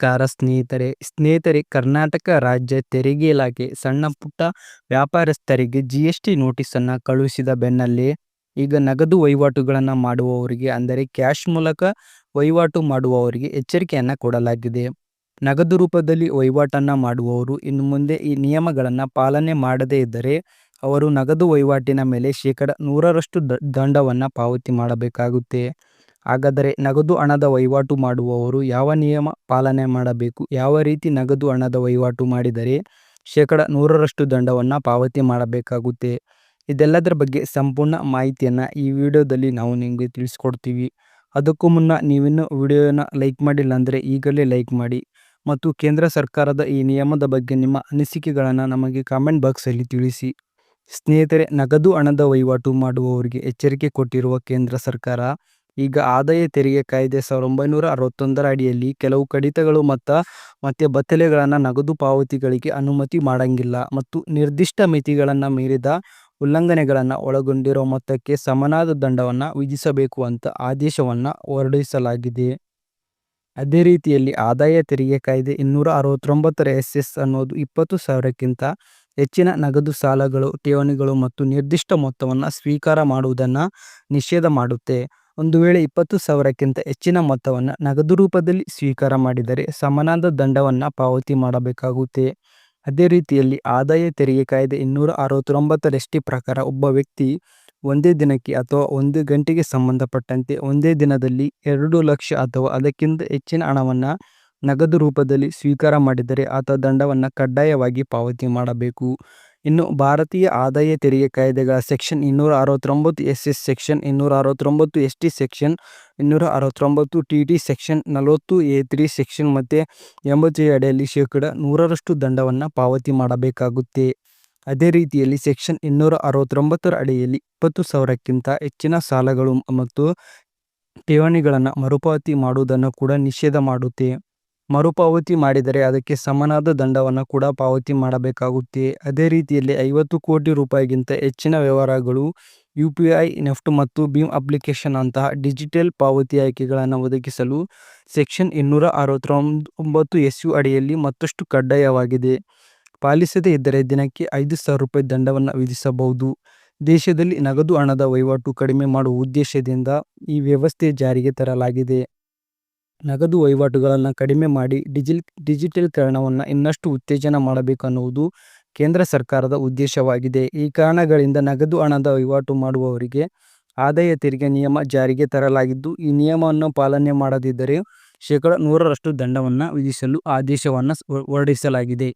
ನಮಸ್ಕಾರ ಸ್ನೇಹಿತರೆ. ಸ್ನೇಹಿತರೆ, ಕರ್ನಾಟಕ ರಾಜ್ಯ ತೆರಿಗೆ ಇಲಾಖೆ ಸಣ್ಣ ಪುಟ್ಟ ವ್ಯಾಪಾರಸ್ಥರಿಗೆ ಜಿ ಎಸ್ ಟಿ ನೋಟಿಸನ್ನು ಕಳುಹಿಸಿದ ಬೆನ್ನಲ್ಲೇ ಈಗ ನಗದು ವಹಿವಾಟುಗಳನ್ನು ಮಾಡುವವರಿಗೆ, ಅಂದರೆ ಕ್ಯಾಶ್ ಮೂಲಕ ವಹಿವಾಟು ಮಾಡುವವರಿಗೆ ಎಚ್ಚರಿಕೆಯನ್ನು ಕೊಡಲಾಗಿದೆ. ನಗದು ರೂಪದಲ್ಲಿ ವಹಿವಾಟನ್ನು ಮಾಡುವವರು ಇನ್ನು ಮುಂದೆ ಈ ನಿಯಮಗಳನ್ನು ಪಾಲನೆ ಮಾಡದೇ ಇದ್ದರೆ ಅವರು ನಗದು ವಹಿವಾಟಿನ ಮೇಲೆ ಶೇಕಡ ನೂರರಷ್ಟು ದಂಡವನ್ನು ಪಾವತಿ ಮಾಡಬೇಕಾಗುತ್ತೆ. ಹಾಗಾದರೆ ನಗದು ಹಣದ ವಹಿವಾಟು ಮಾಡುವವರು ಯಾವ ನಿಯಮ ಪಾಲನೆ ಮಾಡಬೇಕು? ಯಾವ ರೀತಿ ನಗದು ಹಣದ ವಹಿವಾಟು ಮಾಡಿದರೆ ಶೇಕಡ ನೂರರಷ್ಟು ದಂಡವನ್ನು ಪಾವತಿ ಮಾಡಬೇಕಾಗುತ್ತೆ? ಇದೆಲ್ಲದರ ಬಗ್ಗೆ ಸಂಪೂರ್ಣ ಮಾಹಿತಿಯನ್ನು ಈ ವಿಡಿಯೋದಲ್ಲಿ ನಾವು ನಿಮಗೆ ತಿಳಿಸ್ಕೊಡ್ತೀವಿ. ಅದಕ್ಕೂ ಮುನ್ನ ನೀವಿನ್ನೂ ವಿಡಿಯೋನ ಲೈಕ್ ಮಾಡಿಲ್ಲ ಅಂದರೆ ಈಗಲೇ ಲೈಕ್ ಮಾಡಿ ಮತ್ತು ಕೇಂದ್ರ ಸರ್ಕಾರದ ಈ ನಿಯಮದ ಬಗ್ಗೆ ನಿಮ್ಮ ಅನಿಸಿಕೆಗಳನ್ನು ನಮಗೆ ಕಾಮೆಂಟ್ ಬಾಕ್ಸಲ್ಲಿ ತಿಳಿಸಿ. ಸ್ನೇಹಿತರೆ, ನಗದು ಹಣದ ವಹಿವಾಟು ಮಾಡುವವರಿಗೆ ಎಚ್ಚರಿಕೆ ಕೊಟ್ಟಿರುವ ಕೇಂದ್ರ ಸರ್ಕಾರ ಈಗ ಆದಾಯ ತೆರಿಗೆ ಕಾಯ್ದೆ ಸಾವಿರದ ಒಂಬೈನೂರ ಅರವತ್ತೊಂದರ ಅಡಿಯಲ್ಲಿ ಕೆಲವು ಕಡಿತಗಳು ಮತ್ತ, ಮತ್ತೆ ಬತ್ತಲೆಗಳನ್ನು ನಗದು ಪಾವತಿಗಳಿಗೆ ಅನುಮತಿ ಮಾಡಂಗಿಲ್ಲ ಮತ್ತು ನಿರ್ದಿಷ್ಟ ಮಿತಿಗಳನ್ನು ಮೀರಿದ ಉಲ್ಲಂಘನೆಗಳನ್ನು ಒಳಗೊಂಡಿರೋ ಮೊತ್ತಕ್ಕೆ ಸಮನಾದ ದಂಡವನ್ನು ವಿಧಿಸಬೇಕು ಅಂತ ಆದೇಶವನ್ನು ಹೊರಡಿಸಲಾಗಿದೆ. ಅದೇ ರೀತಿಯಲ್ಲಿ ಆದಾಯ ತೆರಿಗೆ ಕಾಯ್ದೆ ಇನ್ನೂರ ಅರವತ್ತೊಂಬತ್ತರ ಎಸ್ ಎಸ್ ಅನ್ನೋದು ಇಪ್ಪತ್ತು ಸಾವಿರಕ್ಕಿಂತ ಹೆಚ್ಚಿನ ನಗದು ಸಾಲಗಳು, ಠೇವಣಿಗಳು ಮತ್ತು ನಿರ್ದಿಷ್ಟ ಮೊತ್ತವನ್ನು ಸ್ವೀಕಾರ ಮಾಡುವುದನ್ನು ನಿಷೇಧ ಮಾಡುತ್ತೆ. ಒಂದು ವೇಳೆ ಇಪ್ಪತ್ತು ಸಾವಿರಕ್ಕಿಂತ ಹೆಚ್ಚಿನ ಮೊತ್ತವನ್ನು ನಗದು ರೂಪದಲ್ಲಿ ಸ್ವೀಕಾರ ಮಾಡಿದರೆ ಸಮನಾದ ದಂಡವನ್ನು ಪಾವತಿ ಮಾಡಬೇಕಾಗುತ್ತೆ. ಅದೇ ರೀತಿಯಲ್ಲಿ ಆದಾಯ ತೆರಿಗೆ ಕಾಯ್ದೆ ಇನ್ನೂರ ಅರವತ್ತೊಂಬತ್ತರಷ್ಟಿ ಪ್ರಕಾರ ಒಬ್ಬ ವ್ಯಕ್ತಿ ಒಂದೇ ದಿನಕ್ಕೆ ಅಥವಾ ಒಂದು ಗಂಟೆಗೆ ಸಂಬಂಧಪಟ್ಟಂತೆ ಒಂದೇ ದಿನದಲ್ಲಿ ಎರಡು ಲಕ್ಷ ಅಥವಾ ಅದಕ್ಕಿಂತ ಹೆಚ್ಚಿನ ಹಣವನ್ನು ನಗದು ರೂಪದಲ್ಲಿ ಸ್ವೀಕಾರ ಮಾಡಿದರೆ ಆತ ದಂಡವನ್ನು ಕಡ್ಡಾಯವಾಗಿ ಪಾವತಿ ಮಾಡಬೇಕು. ಇನ್ನು ಭಾರತೀಯ ಆದಾಯ ತೆರಿಗೆ ಕಾಯ್ದೆಗಳ ಸೆಕ್ಷನ್ ಇನ್ನೂರ ಅರವತ್ತೊಂಬತ್ತು ಎಸ್ ಎಸ್ ಸೆಕ್ಷನ್, ಇನ್ನೂರ ಅರವತ್ತೊಂಬತ್ತು ಎಸ್ ಟಿ ಸೆಕ್ಷನ್, ಇನ್ನೂರ ಅರವತ್ತೊಂಬತ್ತು ಟಿ ಟಿ ಸೆಕ್ಷನ್, ನಲವತ್ತು ಎ ತ್ರೀ ಸೆಕ್ಷನ್ ಮತ್ತು ಎಂಬತ್ತು ಅಡಿಯಲ್ಲಿ ಶೇಕಡ ನೂರರಷ್ಟು ದಂಡವನ್ನು ಪಾವತಿ ಮಾಡಬೇಕಾಗುತ್ತೆ. ಅದೇ ರೀತಿಯಲ್ಲಿ ಸೆಕ್ಷನ್ ಇನ್ನೂರ ಅರವತ್ತೊಂಬತ್ತರ ಅಡಿಯಲ್ಲಿ ಇಪ್ಪತ್ತು ಸಾವಿರಕ್ಕಿಂತ ಹೆಚ್ಚಿನ ಸಾಲಗಳು ಮತ್ತು ಠೇವಣಿಗಳನ್ನು ಮರುಪಾವತಿ ಮಾಡುವುದನ್ನು ಕೂಡ ನಿಷೇಧ ಮಾಡುತ್ತೆ. ಮರುಪಾವತಿ ಮಾಡಿದರೆ ಅದಕ್ಕೆ ಸಮನಾದ ದಂಡವನ್ನು ಕೂಡ ಪಾವತಿ ಮಾಡಬೇಕಾಗುತ್ತೆ. ಅದೇ ರೀತಿಯಲ್ಲಿ ಐವತ್ತು ಕೋಟಿ ರೂಪಾಯಿಗಿಂತ ಹೆಚ್ಚಿನ ವ್ಯವಹಾರಗಳು, ಯು ಪಿ ಐ, ನೆಫ್ಟ್ ಮತ್ತು ಭೀಮ್ ಅಪ್ಲಿಕೇಶನ್ ಅಂತಹ ಡಿಜಿಟಲ್ ಪಾವತಿ ಆಯ್ಕೆಗಳನ್ನು ಒದಗಿಸಲು ಸೆಕ್ಷನ್ ಇನ್ನೂರ ಅರವತ್ತೊಂಬತ್ತು ಎಸ್ ಯು ಅಡಿಯಲ್ಲಿ ಮತ್ತಷ್ಟು ಕಡ್ಡಾಯವಾಗಿದೆ. ಪಾಲಿಸದೇ ಇದ್ದರೆ ದಿನಕ್ಕೆ ಐದು ಸಾವಿರ ರೂಪಾಯಿ ದಂಡವನ್ನು ವಿಧಿಸಬಹುದು. ದೇಶದಲ್ಲಿ ನಗದು ಹಣದ ವಹಿವಾಟು ಕಡಿಮೆ ಮಾಡುವ ಉದ್ದೇಶದಿಂದ ಈ ವ್ಯವಸ್ಥೆ ಜಾರಿಗೆ ತರಲಾಗಿದೆ. ನಗದು ವಹಿವಾಟುಗಳನ್ನು ಕಡಿಮೆ ಮಾಡಿ ಡಿಜಿಲ್, ಡಿಜಿಟಲೀಕರಣವನ್ನು ಇನ್ನಷ್ಟು ಉತ್ತೇಜನ ಮಾಡಬೇಕು ಅನ್ನುವುದು ಕೇಂದ್ರ ಸರ್ಕಾರದ ಉದ್ದೇಶವಾಗಿದೆ. ಈ ಕಾರಣಗಳಿಂದ ನಗದು ಹಣದ ವಹಿವಾಟು ಮಾಡುವವರಿಗೆ ಆದಾಯ ತೆರಿಗೆ ನಿಯಮ ಜಾರಿಗೆ ತರಲಾಗಿದ್ದು, ಈ ನಿಯಮವನ್ನು ಪಾಲನೆ ಮಾಡದಿದ್ದರೆ ಶೇಕಡ ನೂರರಷ್ಟು ದಂಡವನ್ನು ವಿಧಿಸಲು ಆದೇಶವನ್ನು ಹೊರಡಿಸಲಾಗಿದೆ.